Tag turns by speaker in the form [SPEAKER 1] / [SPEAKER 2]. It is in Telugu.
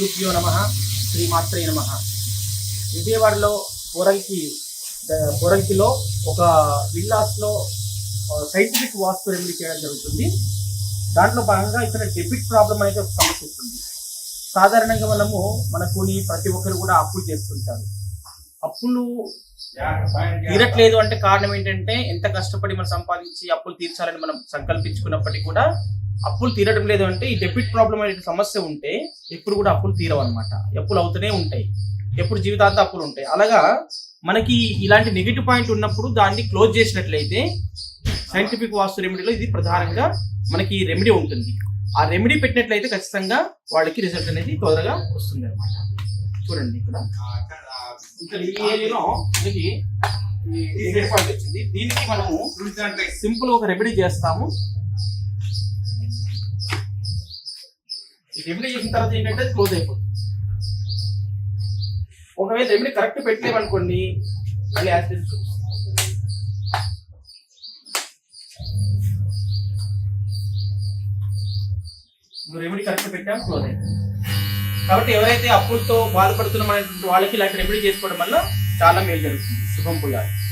[SPEAKER 1] గురుభ్యో నమ శ్రీమాత్రే నమ. విజయవాడలో పోరంకి ద- ఒక విల్లాస్లో సైంటిఫిక్ వాస్తు రెమెడీ చేయడం జరుగుతుంది. దాంట్లో భాగంగా ఇక్కడ డెబిట్ ప్రాబ్లం అనేది ఒక సమస్య ఉంటుంది. సాధారణంగా మనము మనకుని ప్రతి ఒక్కరు కూడా అప్పులు చేస్తుంటారు. అప్పులు తీరట్లేదు అంటే కారణం ఏంటంటే ఎంత కష్టపడి మనం సంపాదించి అప్పులు తీర్చాలని మనం సంకల్పించుకున్నప్పటికీ కూడా అప్పులు తీరడం లేదు అంటే ఈ డెబిట్ ప్రాబ్లం అనే సమస్య ఉంటే ఎప్పుడు కూడా అప్పులు తీరవు అనమాట అప్పులు అవుతూనే ఉంటాయి. ఎప్పుడు జీవితాంత అప్పులు ఉంటాయి. అలాగా మనకి ఇలాంటి నెగిటివ్ పాయింట్ ఉన్నప్పుడు దాన్ని క్లోజ్ చేసినట్లయితే సైంటిఫిక్ వాస్తు రెమెడీలో ఇది ప్రధానంగా మనకి రెమెడీ ఉంటుంది. ఆ రెమెడీ పెట్టినట్లయితే ఖచ్చితంగా వాళ్ళకి రిజల్ట్ అనేది త్వరగా వస్తుంది అనమాట చూడండి ఇక్కడ. ఇక్కడ ఈ ఏరియాలో మనకి వచ్చింది. దీనికి మనము సింపుల్ ఒక రెమెడీ చేస్తాము. రెమెడీ చేసిన తర్వాత ఏంటంటే క్లోజ్ అయిపోతుంది. ఒకవేళ రెమెడీ కరెక్ట్ పెట్టలేమనుకోండి మళ్ళీ యాసిడ్ రెమెడీ కరెక్ట్ పెట్టాము క్లోజ్ అయిపోతుంది కాబట్టి ఎవరైతే అప్పులతో బాధపడుతున్నామనేటువంటి వాళ్ళకి ఇలాంటి రెమెడీ చేసుకోవడం వల్ల చాలా మేలు జరుగుతుంది. శుభం పోయాలి.